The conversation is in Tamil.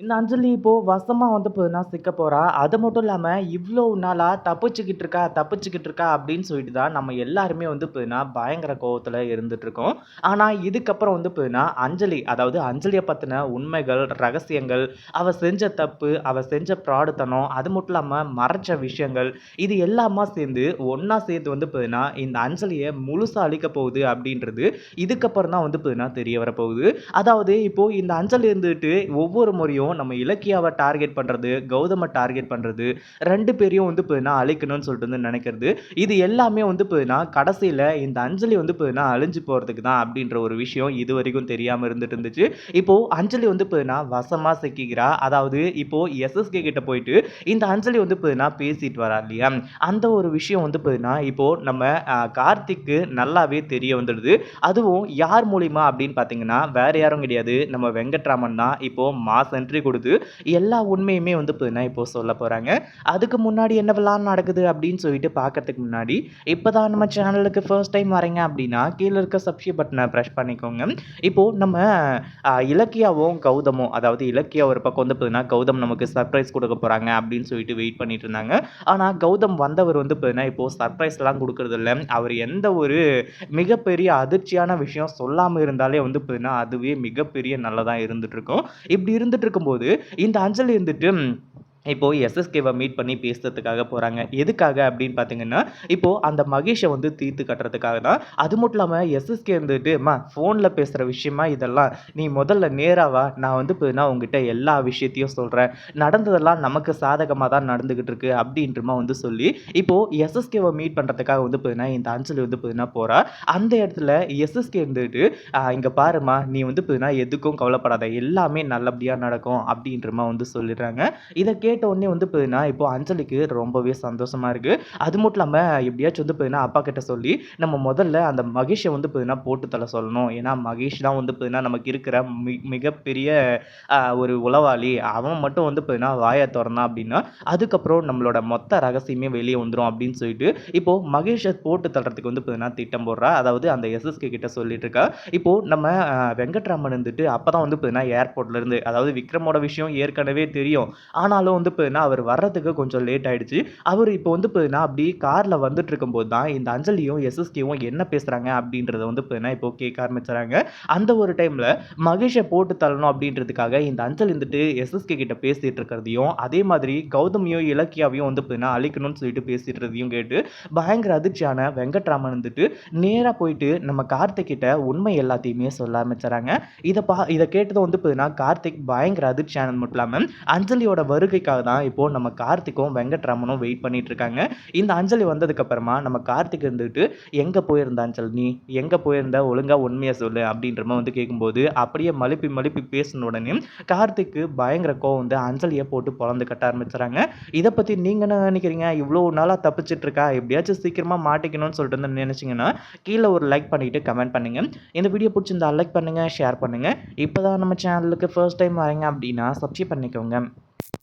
இந்த அஞ்சலி இப்போது வசமாக வந்து பார்த்தீங்கன்னா சிக்க போகிறா அது மட்டும் இல்லாமல் இவ்வளோ நாளாக தப்பிச்சுக்கிட்டு இருக்கா, தப்பிச்சுக்கிட்டு இருக்கா அப்படின்னு சொல்லிட்டு தான் நம்ம எல்லாருமே வந்து பார்த்தீங்கன்னா, பயங்கர கோவத்தில் இருந்துட்டுருக்கோம். ஆனால் இதுக்கப்புறம் வந்து பார்த்தீங்கன்னா, அஞ்சலி அதாவது அஞ்சலியை பற்றின உண்மைகள், ரகசியங்கள், அவள் செஞ்ச தப்பு, அவள் செஞ்ச ப்ராடுத்தனம் அது மட்டும் இல்லாமல் மறைச்ச விஷயங்கள், இது எல்லாமா சேர்ந்து ஒன்றா சேர்த்து வந்து பார்த்தீங்கன்னா, இந்த அஞ்சலியை முழுசாக அழிக்க போகுது அப்படின்றது இதுக்கப்புறம் தான் வந்து பார்த்தீங்கன்னா, தெரிய வரப்போகுது. அதாவது இப்போது இந்த அஞ்சலி இருந்துட்டு ஒவ்வொரு முறையும் நம்ம இலக்கியாவை டார்கெட் பண்ணுறது கௌதமை டார்கெட் பண்ணுறது ரெண்டு பேரையும் வந்து பார்த்தீங்கன்னா அழிக்கணும்னு சொல்லிட்டு வந்து நினைக்கிறது. இது எல்லாமே வந்து பார்த்தீங்கன்னா கடைசியில் இந்த அஞ்சலி வந்து பார்த்தீங்கன்னா அழிஞ்சு போகிறதுக்கு தான் அப்படின்ற ஒரு விஷயம் இது வரைக்கும் தெரியாமல் இருந்துட்டு இருந்துச்சு. இப்போது அஞ்சலி வந்து பார்த்தீங்கன்னா வசமாக சிக்கிக்கிறா? அதாவது இப்போது எஸ்எஸ்கே கிட்ட போயிட்டு இந்த அஞ்சலி வந்து பார்த்தீங்கன்னா பேசிட்டு வரா இல்லையா? அந்த ஒரு விஷயம் வந்து பார்த்தீங்கன்னா இப்போது நம்ம கார்த்திக்கு நல்லாவே தெரிய வந்துடுது. அதுவும் யார் மூலிமா அப்படின்னு பார்த்தீங்கன்னா வேற யாரும் கிடையாது. நம்ம வெங்கட்ராமன் தான். இப்போது மாஸ் என்ட்ரி கொடுத்து எல்லா உண்மையுமே வந்து பார்த்தீங்கன்னா இப்போ சொல்ல போகிறாங்க அதுக்கு முன்னாடி என்னவெல்லாம் நடக்குது அப்படின்னு சொல்லிட்டு பார்க்கறதுக்கு முன்னாடி இப்போ தான் நம்ம சேனலுக்கு ஃபர்ஸ்ட் டைம் வரீங்க அப்படின்னா கீழே இருக்க சப்ஸ்கிரைப் பட்டனை ப்ரெஷ் பண்ணிக்கோங்க. இப்போது நம்ம இலக்கியாவும் கௌதமும் அதாவது இலக்கியா ஒரு பக்கம் வந்து பார்த்தீங்கன்னா கௌதம் நமக்கு சர்ப்ரைஸ் கொடுக்க போகிறாங்க அப்படின்னு சொல்லிட்டு வெயிட் பண்ணிட்டு இருந்தாங்க. ஆனால் கௌதம் வந்தவர் வந்து பார்த்தீங்கன்னா இப்போது சர்ப்ரைஸ்லாம் கொடுக்குறது இல்லை. அவர் எந்த ஒரு மிகப்பெரிய அதிர்ச்சியான விஷயம் சொல்லாமல் இருந்தாலே வந்து பார்த்தீங்கன்னா அதுவே மிகப்பெரிய நல்லதாக இருந்துட்டு இருக்கும். இப்படி இருந்துட்டு இருக்கும்போது இந்த அஞ்சல் இருந்துட்டு இப்போது எஸ்எஸ்கேவை மீட் பண்ணி பேசுறதுக்காக போகிறாங்க எதுக்காக அப்படின்னு பார்த்தீங்கன்னா இப்போது அந்த மகேஷை வந்து தீர்த்து கட்டுறதுக்காக தான். அது மட்டும் இல்லாமல் எஸ்எஸ்கே இருந்துட்டு மா ஃபோனில் பேசுகிற விஷயமா இதெல்லாம்? நீ முதல்ல நேராவா நான் வந்து இப்போ உங்ககிட்ட எல்லா விஷயத்தையும் சொல்கிறேன் நடந்ததெல்லாம் நமக்கு சாதகமாக தான் நடந்துக்கிட்டு இருக்கு. அப்படின்றமா வந்து சொல்லி இப்போது எஸ்எஸ்கேவை மீட் பண்ணுறதுக்காக வந்து பார்த்தீங்கன்னா இந்த அஞ்சலி வந்து பார்த்தீங்கன்னா போகிறா அந்த இடத்துல எஸ்எஸ்கே இருந்துட்டு இங்கே பாருமா நீ வந்து பார்த்தீங்கன்னா எதுக்கும் கவலைப்படாத. எல்லாமே நல்லபடியாக நடக்கும். அப்படின்றமா வந்து சொல்லிடுறாங்க. இதை கேட்டு கேட்ட உடனே வந்து பார்த்தீங்கன்னா இப்போ அஞ்சலிக்கு ரொம்பவே சந்தோஷமாக இருக்குது அது மட்டும் இல்லாமல் எப்படியாச்சும் வந்து பார்த்தீங்கன்னா அப்பா கிட்ட சொல்லி நம்ம முதல்ல அந்த மகேஷை வந்து பார்த்தீங்கன்னா போட்டு தலை சொல்லணும். ஏன்னா மகேஷ் தான் வந்து பார்த்தீங்கன்னா நமக்கு இருக்கிற மி மிகப்பெரிய ஒரு உளவாளி. அவன் மட்டும் வந்து பார்த்தீங்கன்னா வாயை திறந்தான் அப்படின்னா அதுக்கப்புறம் நம்மளோட மொத்த ரகசியமே வெளியே வந்துடும் அப்படின்னு சொல்லிட்டு இப்போது மகேஷை போட்டு தள்ளுறதுக்கு வந்து பார்த்தீங்கன்னா திட்டம் போடுறா. அதாவது அந்த எஸ்எஸ்கே கிட்ட சொல்லிட்டு இருக்கா. இப்போது நம்ம வெங்கட்ராமன் இருந்துட்டு அப்போ தான் வந்து பார்த்தீங்கன்னா ஏர்போர்ட்லேருந்து அதாவது விக்ரமோட விஷயம் ஏற்கனவே தெரியும். ஆனாலும் வந்து பார்த்தீங்கன்னா அவர் வர்றதுக்கு கொஞ்சம் லேட் ஆயிடுச்சு. அவர் இப்போ வந்து பார்த்தீங்கன்னா அப்படி காரில் வந்துட்டு இருக்கும்போது தான் இந்த அஞ்சலியும் எஸ்எஸ்கேவும் என்ன பேசுகிறாங்க அப்படின்றத வந்து பார்த்தீங்கன்னா இப்போ கேட்க ஆரம்பிச்சுறாங்க. அந்த ஒரு டைமில் மகேஷை போட்டு தள்ளணும் அப்படின்றதுக்காக இந்த அஞ்சல் இருந்துட்டு எஸ்எஸ்கே கிட்ட பேசிகிட்டு இருக்கிறதையும் அதே மாதிரி கௌதமியும் இலக்கியாவையும் வந்து பார்த்தீங்கன்னா அழிக்கணும்னு சொல்லிட்டு பேசிட்டு பேசிட்டுறதையும் கேட்டு பயங்கர அதிர்ச்சியான வெங்கட்ராமன் வந்துட்டு நேராக போயிட்டு நம்ம கார்த்திக் கிட்ட உண்மை எல்லாத்தையுமே சொல்ல ஆரம்பிச்சுறாங்க. இதை பா இதை கேட்டதும் வந்து பார்த்தீங்கன்னா கார்த்திக் பயங்கர அதிர்ச்சியானது மட்டும் இல்லாமல் அஞ்சலியோட வருகைக்கு அஞ்சலிக்காக தான் இப்போது நம்ம கார்த்திக்கும் வெங்கட்ராமனும் வெயிட் பண்ணிட்டு இருக்காங்க இந்த அஞ்சலி வந்ததுக்கப்புறமா நம்ம கார்த்திக் இருந்துட்டு எங்கே போயிருந்த அஞ்சல் நீ? எங்கே போயிருந்த? ஒழுங்காக உண்மையை சொல்லு அப்படின்ற மாதிரி வந்து கேட்கும்போது அப்படியே மலுப்பி மலுப்பி பேசின உடனே கார்த்திக்கு பயங்கர கோவம் வந்து அஞ்சலியை போட்டு பொழந்து கட்ட ஆரம்பிச்சுறாங்க இதை பற்றி நீங்கள் என்ன நினைக்கிறீங்க? இவ்வளோ நாளாக தப்பிச்சிட்டு இருக்கா எப்படியாச்சும் சீக்கிரமாக மாட்டிக்கணும்னு சொல்லிட்டு வந்து நினச்சிங்கன்னா கீழே ஒரு லைக் பண்ணிவிட்டு கமெண்ட் பண்ணுங்கள் இந்த வீடியோ பிடிச்சிருந்தா லைக் பண்ணுங்கள் ஷேர் பண்ணுங்கள் இப்போ தான் நம்ம சேனலுக்கு ஃபர்ஸ்ட் டைம் வரீங்க அப்படின்னா சப்ஸ்கிரைப் பண்ணிக்கோங்க.